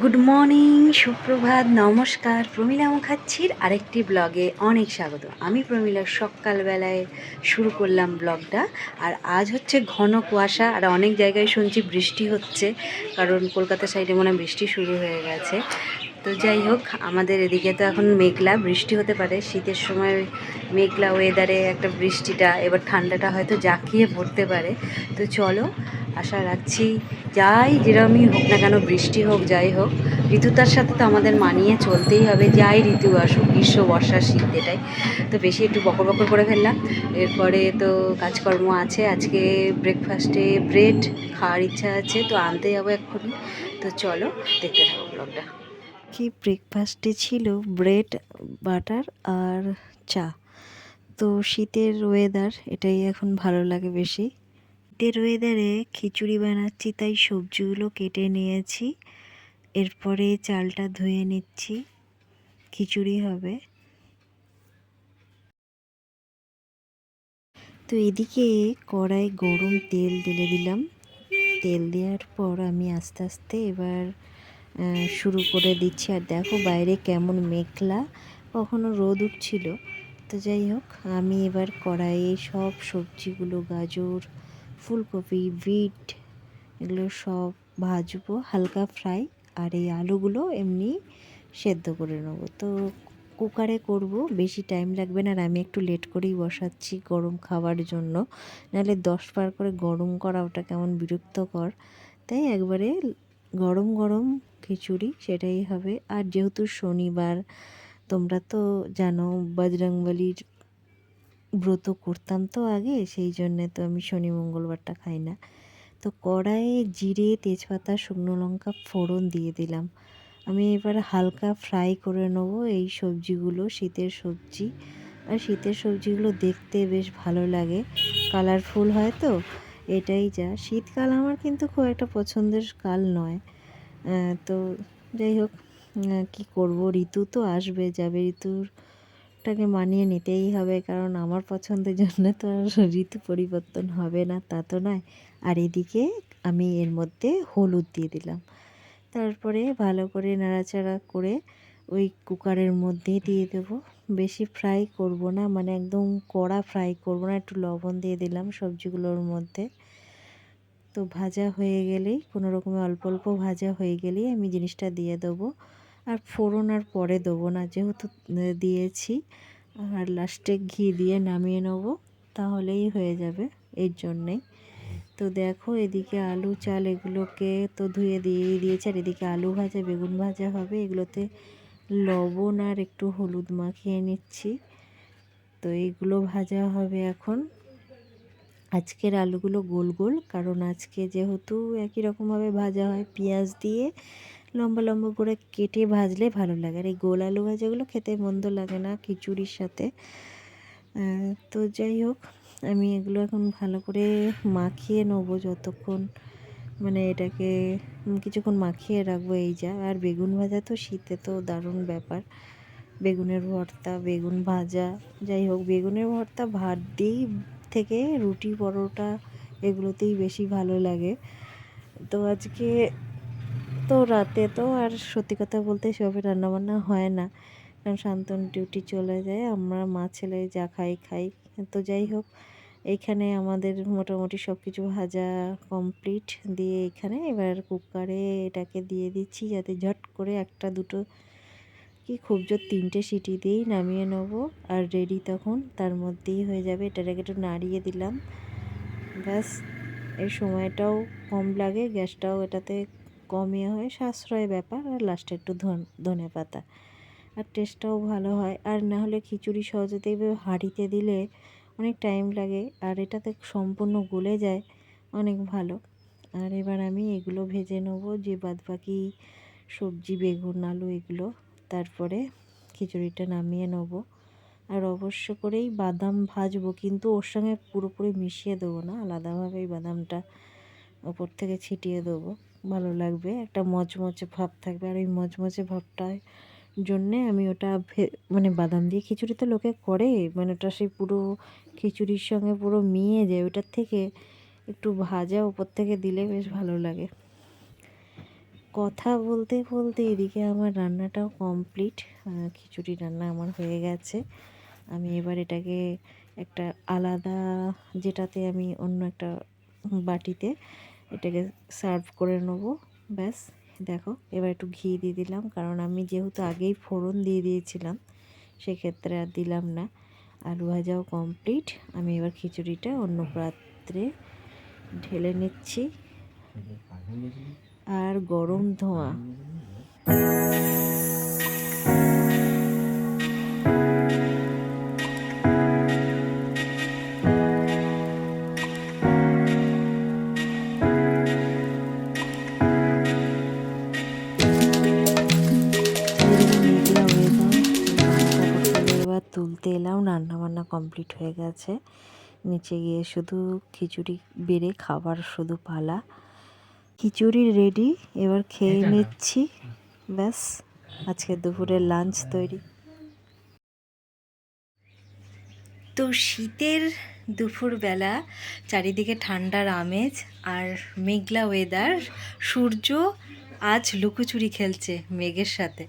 Good morning সুপ্রভাত, নমস্কার, প্রমীলা মুখার্জির আরেকটি ব্লগে অনেক স্বাগত। আমি প্রমীলা সকালবেলায় শুরু করলাম ব্লগটা, আর আজ হচ্ছে ঘন কুয়াশা, আর অনেক জায়গায় শুনছি বৃষ্টি হচ্ছে, কারণ কলকাতা সাইডে মনে বৃষ্টি শুরু হয়ে গেছে। তো যাই হোক, আমাদের এদিকে তো এখন মেঘলা, বৃষ্টি হতে পারে, শীতের সময় মেঘলা ওয়েদারে একটা বৃষ্টিটা, এবার ঠান্ডাটা হয়তো জাঁকিয়ে পড়তে পারে। তো চলো আশা রাখছি। যাই যেরমই হোক না কেন, বৃষ্টি হোক, যাই হোক, ঋতুতার সাথে তো আমাদের মানিয়ে চলতেই হবে। যাই ঋতু আসুক, গ্রীষ্ম, বর্ষা, শীত, এটাই। তো বেশি একটু বকর বকর করে ফেললাম। এরপরে তো কাজকর্ম আছে। আজকে ব্রেকফাস্টে ব্রেড খাওয়ার ইচ্ছা আছে, তো আনতে যাব এক্ষুনি। তো চলো, দেখতে থাকো ব্লগটা কি ব্রেকফাস্টে ছিল? ব্রেড বাটার আর চা। তো শীতের ওয়েদার এটাই এখন ভালো লাগে বেশি। শীতের ওয়েদারে খিচুড়ি বানাচ্ছি, তাই সবজিগুলো কেটে নিয়েছি। এরপরে চালটা ধুয়ে নিচ্ছি। খিচুড়ি হবে। তো এদিকে কড়াই গরম তেল ঢেলে দিলাম। তেল দেওয়ার পর আমি আস্তে আস্তে এবার শুরু করে দিচ্ছি। আর দেখো বাইরে কেমন মেঘলা, কখনো রোদ উঠছিল। তো যাই হোক, আমি এবার কড়াইয়ে সব সবজিগুলো, গাজর ফুলকপি, বিট, এগুলো সব ভাজবো, হালকা ফ্রাই, আর এই আলুগুলো এমনি সেদ্ধ করে নেব। তো কুকারে করব, বেশি টাইম লাগবে না, আর আমি একটু লেট করেই বসাচ্ছি গরম খাওয়ার জন্য। নাহলে দশ বার করে গরম করা ওটা কেমন বিরক্তকর। তাই একবারে গরম গরম খিচুড়ি, সেটাই হবে। আর যেহেতু শনিবার, তোমরা তো জানো, বজরংবলির ব্রত করতাম তো আগে, সেই জন্যে তো আমি শনি মঙ্গলবারটা খাই না। তো কড়াইয়ে জিরে, তেজপাতা, শুকনো লঙ্কা ফোড়ন দিয়ে দিলাম। আমি এবার হালকা ফ্রাই করে নেব এই সবজিগুলো, শীতের সবজি। আর শীতের সবজিগুলো দেখতে বেশ ভালো লাগে। কালারফুল হয় তো, এটাই যা। শীতকাল আমার কিন্তু খুব একটা পছন্দের কাল নয়। তো যাই হোক কী করব? ঋতু তো আসবে, যাবে ঋতুরটাকে মানিয়ে নিতেই হবে। কারণ আমার পছন্দের জন্য তো ঋতু পরিবর্তন হবে না, তা তো নয়। আর এদিকে আমি এর মধ্যে হলুদ দিয়ে দিলাম। তারপরে ভালো করে নাড়াচাড়া করে ওই কুকারের মধ্যে দিয়ে দেব। বেশি ফ্রাই করব না মানে একদম কড়া ফ্রাই করব না, একটু লবণ দিয়ে দিলাম সবজিগুলোর মধ্যে। তো ভাজা হয়ে গেলেই, কোনো রকমে অল্প অল্প ভাজা হয়ে গেলেই আমি জিনিসটা দিয়ে দেবো। আর ফোড়ন আর পরে দেবো না, যেহেতু দিয়েছি। আর লাস্টে ঘি দিয়ে নামিয়ে নেব, তাহলেই হয়ে যাবে এর জন্যেই। তো দেখো, এদিকে আলু চাল এগুলোকে তো ধুয়ে দিয়েই দিয়েছে, আর এদিকে আলু ভাজা, বেগুন ভাজা হবে। এগুলোতে লবণ আর একটু হলুদ মাখিয়ে নিচ্ছি। তো এইগুলো ভাজা হবে এখন। আজকের আলুগুলো গোল গোল, কারণ আজকে যেহেতু একই রকমভাবে ভাজা হয়, পেঁয়াজ দিয়ে লম্বা লম্বা করে কেটে ভাজলে ভালো লাগে। আর এই গোল আলু ভাজাগুলো খেতে মন্দ লাগে না খিচুড়ির সাথে। তো যাই হোক, আমি এগুলো এখন ভালো করে মাখিয়ে নেব যতক্ষণ মানে এটাকে কিছুক্ষণ মাখিয়ে রাখব এই যা। আর বেগুন ভাজা তো শীতে তো দারুণ ব্যাপার। বেগুনের ভর্তা, বেগুন ভাজা, যাই হোক, বেগুনের ভর্তা ভাত দিয়েই থেকে রুটি পরোটা এগুলোতেই বেশি ভালো লাগে। তো আজকে তো রাতে তো আর সত্যি কথা বলতে সেভাবে রান্নাবান্না হয় না। কারণ শান্তন ডিউটি চলে যায়, আমরা মা ছেলে যা খাই খাই। তো যাই হোক এইখানে আমাদের মোটামুটি সব কিছু ভাজা কমপ্লিট দিয়ে এখানে এবার কুকারে এটাকে দিয়ে দিচ্ছি যাতে ঝট করে একটা, দুটো, কি খুব জোর তিনটে সিটি দিয়েই নামিয়ে নেব। আর রেডি তখন তার মধ্যেই হয়ে যাবে এটাকে একটু নাড়িয়ে দিলাম। ব্যাস, এই সময়টাও কম লাগে, গ্যাসটাও এটাতে কমই হয় সাশ্রয় ব্যাপার আর লাস্টে একটু ধন পাতা। আর টেস্টটাও ভালো হয়। আর না হলে খিচুড়ি সহজে দেখবে হাঁড়িতে দিলে অনেক টাইম লাগে আর এটাতে সম্পূর্ণ গলে যায় অনেক ভালো। আর এবার আমি এগুলো ভেজে নেব, যে বাদবাকি সবজি, বেগুন, আলু এগুলো। তারপরে খিচুড়িটা নামিয়ে নেব। আর অবশ্য করেই বাদাম ভাজবো, কিন্তু ওর সঙ্গে পুরোপুরি মিশিয়ে দেবো না। আলাদাভাবে এই বাদামটা ওপর থেকে ছিটিয়ে দেবো। ভালো লাগবে, একটা মচমচে ভাব থাকবে। আর ওই মচমচে ভাবটার জন্যে আমি ওটা মানে বাদাম দিয়ে খিচুড়ি তো লোকে করে মানে ওটা সেই পুরো খিচুড়ির সঙ্গে পুরো মিয়ে যায়। ওটার থেকে একটু ভাজা ওপর থেকে দিলে বেশ ভালো লাগে। কথা বলতে বলতে এদিকে আমার রান্নাটাও কমপ্লিট। খিচুড়ি রান্না আমার হয়ে গেছে। আমি এবার এটাকে একটা আলাদা, যেটাতে আমি অন্য একটা বাটিতে এটাকে সার্ভ করে নেব। ব্যাস, দেখো, এবার একটু ঘি দিয়ে দিলাম। কারণ আমি যেহেতু আগেই ফোড়ন দিয়ে দিয়েছিলাম, সেক্ষেত্রে আর দিলাম না। আলু ভাজাও কমপ্লিট আমি এবার খিচুড়িটা অন্য পাত্রে ঢেলে নিচ্ছি। আর গরম ধোঁয়া। তুলতে এলাম রান্না বান্না কমপ্লিট হয়ে গেছে। নিচে গিয়ে শুধু খিচুড়ি বেড়ে খাবার শুধু পালা। খিচুড়ি রেডি এবার খেয়ে নিচ্ছি। ব্যাস আজকে দুপুরের লাঞ্চ তৈরি। তো শীতের দুপুরবেলা চারিদিকে ঠান্ডার আমেজ আর মেঘলা ওয়েদার সূর্য আজ লুকোচুরি খেলছে মেঘের সাথে।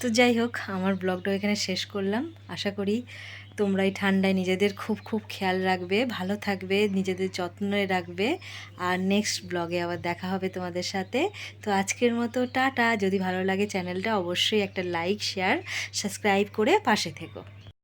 তো যাই হোক আমার ব্লগটা এখানে শেষ করলাম। আশা করি তোমরা এই ঠান্ডায় নিজেদের খুব খুব খেয়াল রাখবে, ভালো থাকবে, নিজেদের যত্নে রাখবে। আর নেক্সট ব্লগে আবার দেখা হবে তোমাদের সাথে। তো আজকের মতো টাটা। যদি ভালো লাগে চ্যানেলটা অবশ্যই একটা লাইক শেয়ার সাবস্ক্রাইব করে পাশে থেকো।